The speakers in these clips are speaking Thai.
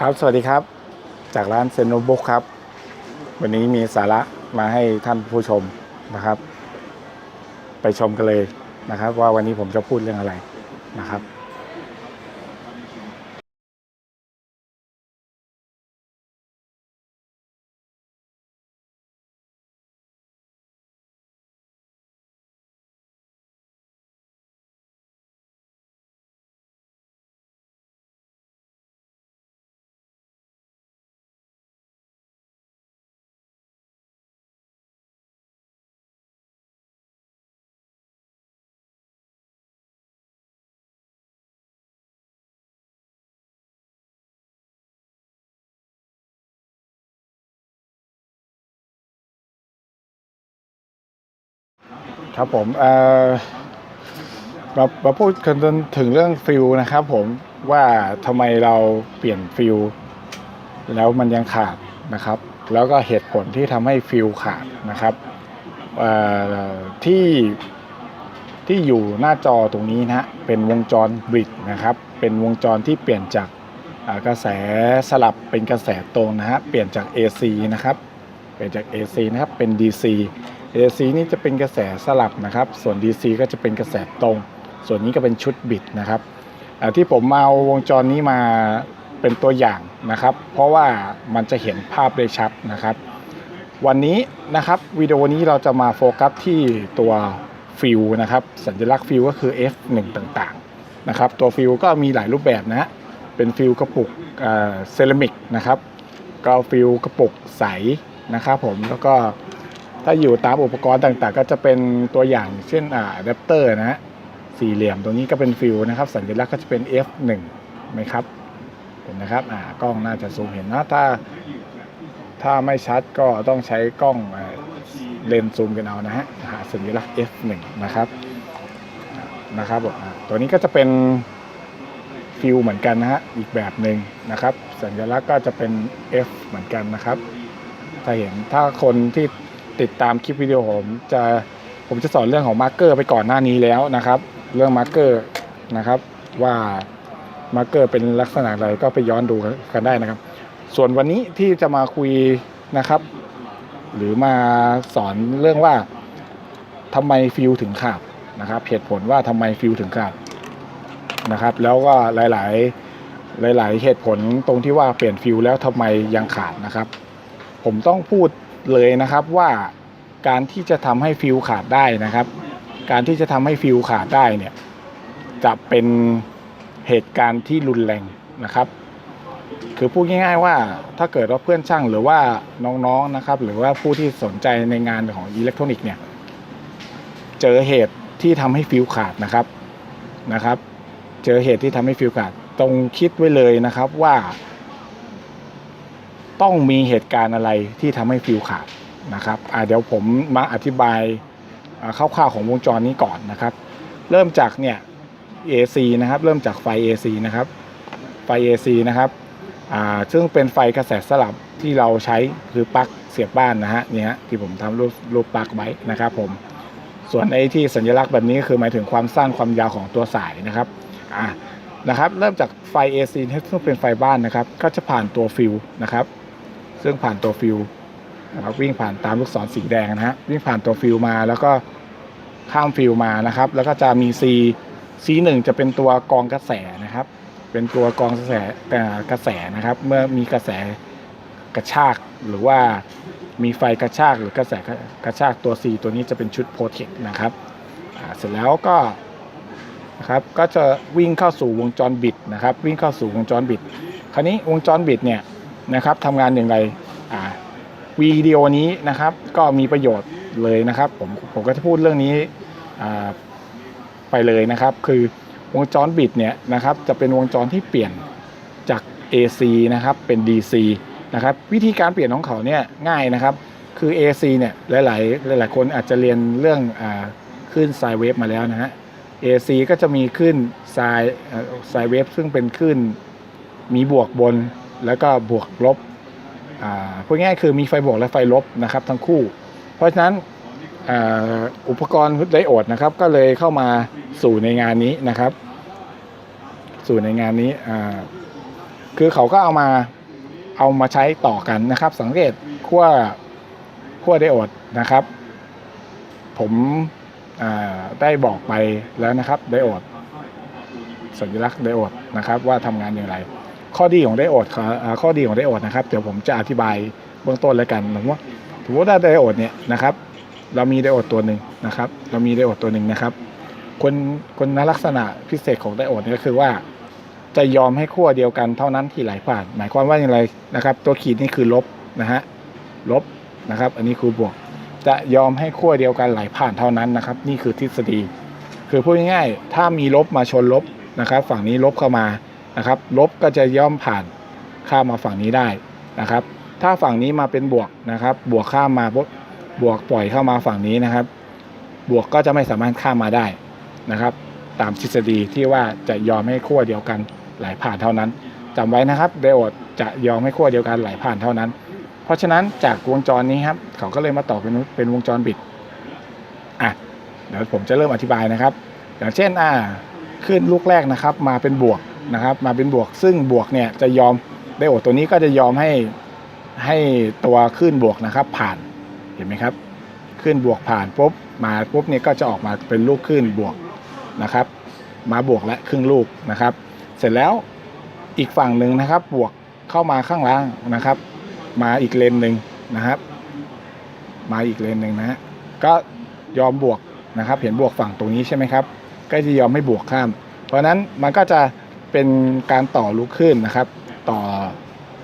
ครับ สวัสดีครับ จากร้านเซนโนบุกครับ วันนี้มีสาระมาให้ท่านผู้ชมนะครับ ไปชมกันเลยนะครับ ว่าวันนี้ผมจะพูดเรื่องอะไรนะครับ ครับผมเอ่อมามาพูดกันถึงเรื่องฟิลนะครับผมว่าทำไมเราเปลี่ยนฟิลแล้วมันยังขาดนะครับ แล้วก็เหตุผลที่ทำให้ฟิลขาดนะครับที่ที่อยู่หน้าจอตรงนี้นะฮะเป็นวงจรบริดนะครับ เป็นวงจรที่เปลี่ยนจากกระแสสลับเป็นกระแสตรงนะฮะเปลี่ยนจาก AC นะครับเปลี่ยนจาก AC นะครับเป็น DC AC นี่จะเป็นกระแสสลับนะครับ ส่วน DC ก็จะเป็นกระแสตรง ส่วนนี้ก็เป็นชุดบิดนะครับที่ผมเอาวงจรนี้มาเป็นตัวอย่างนะครับ เพราะว่ามันจะเห็นภาพได้ชัดนะครับ วันนี้นะครับวิดีโอนี้เราจะมาโฟกัสที่ตัวฟิลนะครับ สัญลักษณ์ฟิลก็คือ F1 ต่างๆนะครับ ตัวฟิลก็มีหลายรูปแบบนะเป็นฟิลกระปุกเซรามิกนะครับก็ฟิลกระปุกใสนะครับผมแล้วก็ ถ้าอยู่ตามอุปกรณ์ต่างๆ ก็จะเป็นตัวอย่างเช่นอะแดปเตอร์นะฮะสี่เหลี่ยมตรงนี้ก็เป็นฟิวนะครับ สัญลักษณ์ก็จะเป็น F1 ไหมครับเห็นนะครับอ่ากล้องน่าจะซูมเห็นนะถ้า ถ้าไม่ชัดก็ต้องใช้กล้องเลนส์ซูมกันเอานะฮะหาสัญลักษณ์ F1 นะครับนะครับตัวนี้ก็จะเป็นฟิวเหมือนกันนะฮะอีกแบบหนึ่งนะครับ สัญลักษณ์ก็จะเป็น F เหมือนกันนะครับ ถ้าเห็นถ้าคนที่ ติดตามคลิปวิดีโอผมจะผมจะสอนเรื่องของมาร์กเกอร์ไปก่อนหน้านี้แล้วนะครับ เรื่องมาร์กเกอร์นะครับว่ามาร์กเกอร์เป็นลักษณะอะไรก็ไปย้อนดูกันได้นะครับ ส่วนวันนี้ที่จะมาคุยนะครับ หรือมาสอนเรื่องว่าทำไมฟิลถึงขาดนะครับเหตุผลว่าทำไมฟิลถึงขาดนะครับ แล้วก็หลาย ๆหลาย ๆ เหตุผลตรงที่ว่าเปลี่ยนฟิลแล้วทำไมยังขาดนะครับ ผมต้องพูด เลยนะครับว่าการที่จะทำให้ฟิวขาดได้นะครับ การที่จะทำให้ฟิวขาดได้เนี่ยจะเป็นเหตุการณ์ที่รุนแรงนะครับ คือพูดง่ายๆว่าถ้าเกิดว่าเพื่อนช่างหรือว่าน้องๆนะครับ หรือว่าผู้ที่สนใจในงานของอิเล็กทรอนิกส์เนี่ยเจอเหตุที่ทำให้ฟิวขาดนะครับนะครับ เจอเหตุที่ทำให้ฟิวขาดตรงคิดไว้เลยนะครับว่า ต้องมีเหตุการณ์อะไรที่ทำให้ฟิวขาดนะครับอ่าเดี๋ยวผมมาอธิบายาคร่าวๆของวงจรนี้ก่อนนะครับ เริ่มจากเนี่ย AC นะครับ เริ่มจากไฟ AC นะครับ ไฟ AC นะครับอ่าซึ่งเป็นไฟกระแสสลับที่เราใช้คือปลั๊กเสียบบ้านนะฮะเนี่ยฮะที่ผมทำรูปรูปปลั๊กไว้นะครับผมส่วนไอ้ที่สัญลักษณ์แบบนี้คือหมายถึงความสั้นความยาวของตัวสายนะครับอ่านะครับ เริ่มจากไฟ AC ซึ่งเป็นไฟบ้านนะครับ ก็จะผ่านตัวฟิวนะครับ ซึ่งผ่านตัวฟิวนะครับวิ่งผ่านตามลูกศรสีแดงนะฮะวิ่งผ่านตัวฟิวมาแล้วก็ข้ามฟิวมานะครับ แล้วก็จะมี C C1 จะเป็นตัวกองกระแสนะครับ เป็นตัวกองกระแสเอ่กระแสนะครับ เมื่อมีกระแสกระชากหรือว่ามีไฟกระชากหรือกระแสกระชากตัว C ตัวนี้จะเป็นชุดโปรเทคนะครับเสร็จแล้วก็นะครับก็จะวิ่งเข้าสู่วงจรบิดนะครับ วิ่งเข้าสู่วงจรบิด คราวนี้วงจรบิดเนี่ย นะครับทำงานอย่างไรอ่าวิดีโอนี้นะครับ ก็มีประโยชน์เลยนะครับ ผมผมก็จะพูดเรื่องนี้ไปเลยนะครับ คือวงจรบิดเนี่ยนะครับจะเป็นวงจรที่เปลี่ยนจาก AC นะครับเป็น DC นะครับวิธีการเปลี่ยนของเขาเนี่ยง่ายนะครับ คือ AC เนี่ยหลาย ๆ หลาย ๆ คนอาจจะเรียนเรื่องอ่าคลื่นไซเวฟมาแล้วนะฮะ AC ก็จะมีคลื่นไซไซเวฟซึ่งเป็นคลื่นมีบวกบน แล้วก็บวกลบอ่าพูดง่ายคือมีไฟบวกและไฟลบนะครับทั้งคู่ เพราะฉะนั้นอ่าอุปกรณ์ไดโอดนะครับ ก็เลยเข้ามาสู่ในงานนี้นะครับ สู่ในงานนี้อ่าคือเขาก็เอามาเอามาใช้ต่อกันนะครับ สังเกตขั้วขั้วไดโอดนะครับ ผมอ่าได้บอกไปแล้วนะครับไดโอดสัญลักษณ์ไดโอดนะครับ ว่าทำงานอย่างไร ข้อดีของไดโอดข้อดีของไดโอดนะครับเดี๋ยวผมจะอธิบายเบื้องต้นแล้วกันผมว่าถือว่าไดโอดเนี่ยนะครับเรามีไดโอดตัวหนึ่งนะครับ เรามีไดโอดตัวหนึ่งนะครับคนคนลักษณะพิเศษของไดโอดเนี่ยก็คือว่า จะยอมให้ขั้วเดียวกันเท่านั้นที่ไหลผ่าน หมายความว่าอย่างไรนะครับ ตัวขีดนี่คือลบนะฮะลบนะครับ อันนี้คือบวก จะยอมให้ขั้วเดียวกันไหลผ่านเท่านั้นนะครับ นี่คือทฤษฎี คือพูดง่ายๆถ้ามีลบมาชนลบนะครับ ฝั่งนี้ลบเข้ามา นะครับ ลบก็จะย่อมผ่านข้ามมาฝั่งนี้ได้นะครับ ถ้าฝั่งนี้มาเป็นบวกนะครับ บวกข้ามมาบวกปล่อยเข้ามาฝั่งนี้นะครับ บวกก็จะไม่สามารถข้ามมาได้นะครับ ตามทฤษฎีที่ว่าจะยอมให้ขั้วเดียวกันไหลผ่านเท่านั้นจำไว้นะครับไดโอดจะยอมให้ขั้วเดียวกันไหลผ่านเท่านั้น เพราะฉะนั้นจากวงจรนี้ครับเขาก็เลยมาต่อเป็นเป็นวงจรบิดอะเดี๋ยวผมจะเริ่มอธิบายนะครับ อย่างเช่นอ่าขึ้นลูกแรกนะครับ มาเป็นบวก นะครับมาเป็นบวกซึ่งบวกเนี่ยจะยอมไดโอดตัวนี้ก็จะยอมให้ให้ตัวขึ้นบวกนะครับผ่านเห็นไหมครับขึ้นบวกผ่านปุ๊บมาปุ๊บเนี่ยก็จะออกมาเป็นลูกขึ้นบวกนะครับ มาบวกและครึ่งลูกนะครับ เสร็จแล้วอีกฝั่งหนึ่งนะครับบวกเข้ามาข้างล่างนะครับ มาอีกเลนหนึ่งนะครับ มาอีกเลนหนึ่งนะฮะก็ยอมบวกนะครับ เห็นบวกฝั่งตรงนี้ใช่ไหมครับ ก็จะยอมไม่บวกข้าม เพราะฉะนั้นมันก็จะ เป็นการต่อลูกขึ้นนะครับ ต่อ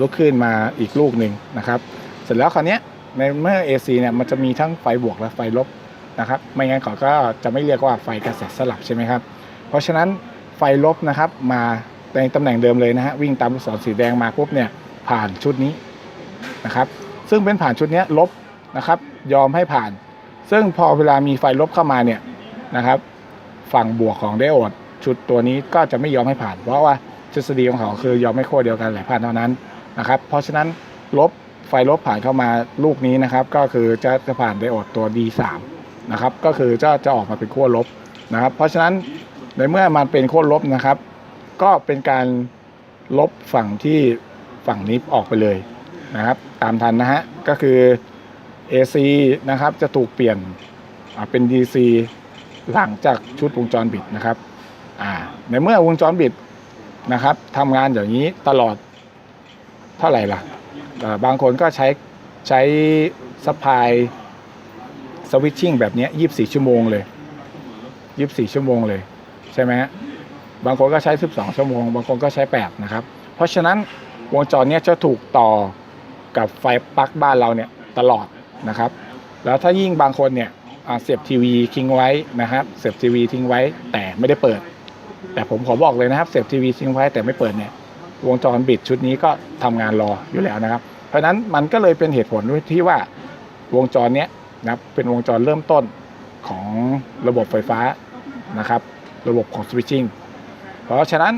ลูกขึ้นมาอีกลูกหนึ่งนะครับ เสร็จแล้วคราวนี้ในเมื่อ AC เนี่ยมันจะมีทั้งไฟบวกและไฟลบนะครับ ไม่งั้นเขาก็จะไม่เรียกว่าไฟกระแสสลับใช่ไหมครับ เพราะฉะนั้นไฟลบนะครับมาในตำแหน่งเดิมเลยนะฮะวิ่งตามลูกศรสีแดงมาปุ๊บเนี่ยผ่านชุดนี้นะครับ ซึ่งเป็นผ่านชุดนี้ลบนะครับยอมให้ผ่าน ซึ่งพอเวลามีไฟลบเข้ามาเนี่ยนะครับ ฝั่งบวกของไดโอด ชุดตัวนี้ก็จะไม่ยอมให้ผ่าน เพราะว่าทฤษฎีของเขาคือยอมให้ขั้วเดียวกันไหลผ่านเท่านั้นนะครับ เพราะฉะนั้นลบไฟลบผ่านเข้ามาลูกนี้นะครับ ก็คือจะจะผ่านไดโอดตัว D3 นะครับ ก็คือจะจะออกมาเป็นขั้วลบนะครับ เพราะฉะนั้นในเมื่อมันเป็นขั้วลบนะครับ ก็เป็นการลบฝั่งที่ฝั่งนี้ออกไปเลยนะครับ ตามทันนะฮะก็คือ AC นะครับจะถูกเปลี่ยนเป็น DC หลังจากชุดวงจรบิดนะครับ อ่าในเมื่อวงจรบิดนะครับทำงานอย่างนี้ตลอดเท่าไหร่ล่ะบางคนก็ใช้ใช้สปายสวิตชิ่งแบบนี้ย24ชั่วโมงเลย24ชั่วโมงเลยใช่ไหมฮะบางคนก็ใช้12ชั่วโมง บางคนก็ใช้8นะครับ เพราะฉะนั้นวงจรเนี้ยจะถูกต่อกับไฟปลั๊กบ้านเราเนี่ยตลอดนะครับ แล้วถ้ายิ่งบางคนเนี่ยเสียบทีวีทิ้งไว้นะครับเสียบทีวีทิ้งไว้แต่ไม่ได้เปิด แต่ผมขอบอกเลยนะครับเสียบทีวีทิ้งไว้แต่ไม่เปิดเนี่ยวงจรบิดชุดนี้ก็ทำงานรออยู่แล้วนะครับ เพราะฉะนั้นมันก็เลยเป็นเหตุผลที่ว่าวงจรเนี้ยนะครับเป็นวงจรเริ่มต้นของระบบไฟฟ้านะครับ ระบบของสวิตชิ่งเพราะฉะนั้น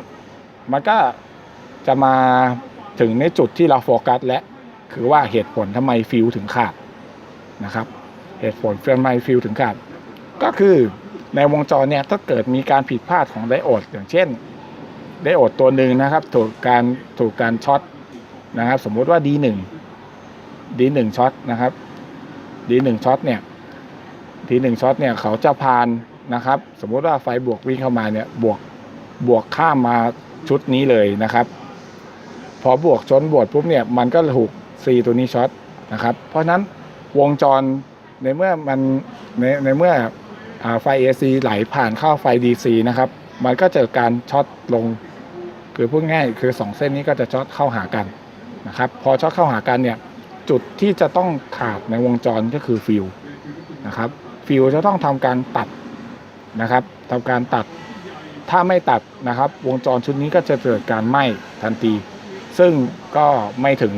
มันก็จะมาถึงในจุดที่เราโฟกัสและคือว่าเหตุผลทำไมฟิวถึงขาดนะครับ เหตุผลทำไมฟิวถึงขาดก็คือ ในวงจรเนี่ยถ้าเกิดมีการผิดพลาดของไดโอดอย่างเช่นไดโอดตัวหนึ่งนะครับ ถูกการถูกการช็อตนะครับ สมมุติว่า D1 D1 ช็อตนะครับ D1 ช็อตเนี่ย D1 ช็อตเนี่ยเขาจะพานนะครับ สมมุติว่าไฟบวกวิ่งเข้ามาเนี่ยบวกบวกข้ามมาชุดนี้เลยนะครับ พอบวกชนบวกปุ๊บเนี่ยมันก็ถูก C ตัวนี้ช็อตนะครับ เพราะฉะนั้นวงจรในเมื่อมันในในเมื่อ ไฟ AC ไหลผ่านเข้าไฟ DC นะครับ มันก็จะการช็อตลง คือพูดง่ายคือ 2 เส้นนี้ก็จะช็อตเข้าหากันนะครับ พอช็อตเข้าหากันเนี่ย จุดที่จะต้องขาดในวงจรก็คือฟิวนะครับ ฟิวจะต้องทำการตัดนะครับทำการตัด ถ้าไม่ตัดนะครับ วงจรชุดนี้ก็จะเกิดการไหม้ทันที ซึ่งก็ไม่ถึง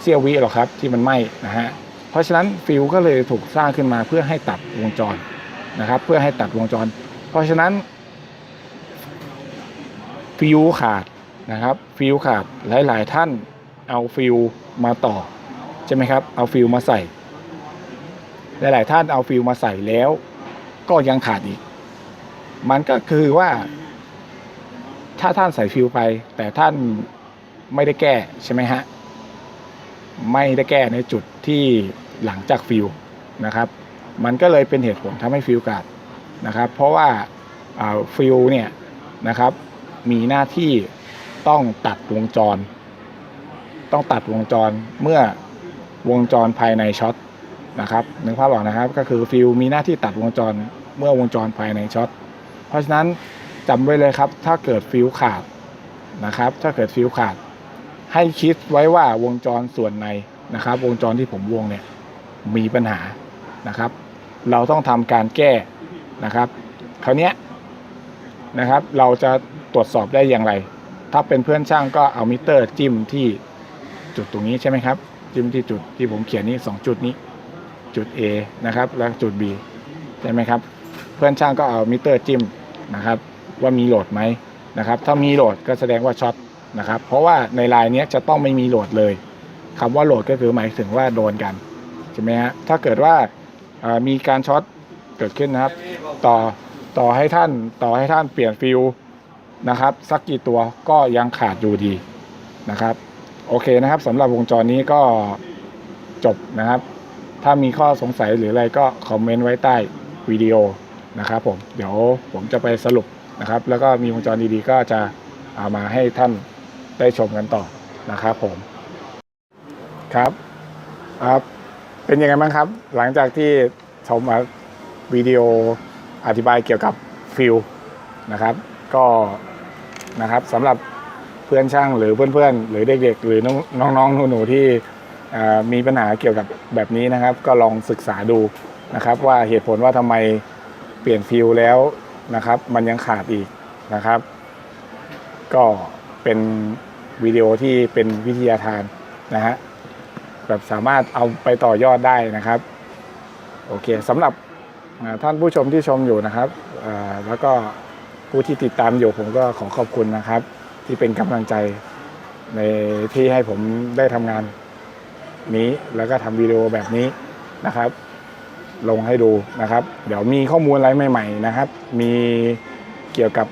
เสี้ยววิหรอกครับที่มันไหม้นะฮะ เพราะฉะนั้นฟิวก็เลยถูกสร้างขึ้นมาเพื่อให้ตัดวงจร นะครับ เพื่อให้ตัดวงจร เพราะฉะนั้น ฟิวขาดนะครับ ฟิวขาดหลาย ๆ ท่านเอาฟิวมาต่อใช่ไหมครับ เอาฟิวมาใส่ หลาย ๆ ท่านเอาฟิวมาใส่แล้ว ก็ยังขาดอีก มันก็คือว่า ถ้าท่านใส่ฟิวไป แต่ท่านไม่ได้แก้ใช่ไหมฮะไม่ได้แก้ในจุดที่หลังจากฟิวนะครับ มันก็เลยเป็นเหตุผลทำให้ฟิวขาดนะครับ เพราะว่าฟิวเนี่ยนะครับมีหน้าที่ต้องตัดวงจร ต้องตัดวงจรเมื่อวงจรภายในช็อตนะครับนึกภาพออกนะครับก็คือฟิวมีหน้าที่ตัดวงจรเมื่อวงจรภายในช็อตเพราะฉะนั้นจำไว้เลยครับ ถ้าเกิดฟิวขาดนะครับ ถ้าเกิดฟิวขาด ให้คิดไว้ว่าวงจรส่วนในนะครับ วงจรที่ผมวงเนี่ยมีปัญหานะครับ เราต้องทำการแก้นะครับคราวนี้นะครับ เราจะตรวจสอบได้อย่างไร ถ้าเป็นเพื่อนช่างก็เอามิเตอร์จิ้มที่จุดตรงนี้ใช่ไหมครับ จิ้มที่จุดที่ผมเขียนนี้สองจุดนี้ จุด A นะครับ แล้วจุด B ใช่ไหมครับ เพื่อนช่างก็เอามิเตอร์จิ้มนะครับ ว่ามีโหลดไหมนะครับ ถ้ามีโหลดก็แสดงว่าช็อตนะครับ เพราะว่าในลายนี้จะต้องไม่มีโหลดเลยคำว่าโหลดก็คือหมายถึงว่าโดนกันใช่ไหมฮะถ้าเกิดว่า มีการช็อตเกิดขึ้นนะครับ ต่อต่อให้ท่านต่อให้ท่านเปลี่ยนฟิลนะครับ สักกี่ตัวก็ยังขาดอยู่ดีนะครับ โอเคนะครับสำหรับวงจรนี้ก็จบนะครับ ถ้ามีข้อสงสัยหรืออะไรก็คอมเมนต์ไว้ใต้วิดีโอนะครับผมเดี๋ยวผมจะไปสรุปนะครับ แล้วก็มีวงจรดีๆ ก็จะเอามาให้ท่านได้ชมกันต่อนะครับผมครับครับ เป็นยังไงบ้างครับ หลังจากที่ชมมาวิดีโออธิบายเกี่ยวกับฟิลนะครับ ก็นะครับสำหรับเพื่อนช่างหรือเพื่อนๆ หรือเด็กๆ หรือน้องๆหนูๆที่มีปัญหาเกี่ยวกับแบบนี้นะครับ ก็ลองศึกษาดูนะครับ ว่าเหตุผลว่าทำไมเปลี่ยนฟิลแล้วนะครับ มันยังขาดอีกนะครับ ก็เป็นวิดีโอที่เป็นวิทยาทานนะฮะ แบบสามารถเอาไปต่อยอดได้นะครับ โอเคสำหรับท่านผู้ชมที่ชมอยู่นะครับ แล้วก็ผู้ที่ติดตามอยู่ผมก็ขอขอบคุณนะครับ ที่เป็นกำลังใจในที่ให้ผมได้ทำงานนี้แล้วก็ทำวิดีโอแบบนี้นะครับ ลงให้ดูนะครับ เดี๋ยวมีข้อมูลอะไรใหม่ ๆ นะครับ มีเกี่ยวกับ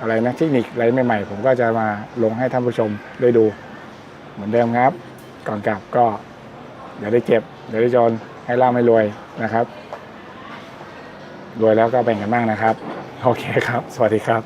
อะไรนะเทคนิคอะไรใหม่ๆ ผมก็จะมาลงให้ท่านผู้ชมได้ดู เหมือนเดิมครับ ก่อนกลับก็ เดี๋ยวได้เจ็บ เดี๋ยวได้จนให้ร่ำให้รวยนะครับ รวยแล้วก็แบ่งกันบ้างนะครับ โอเคครับ สวัสดีครับ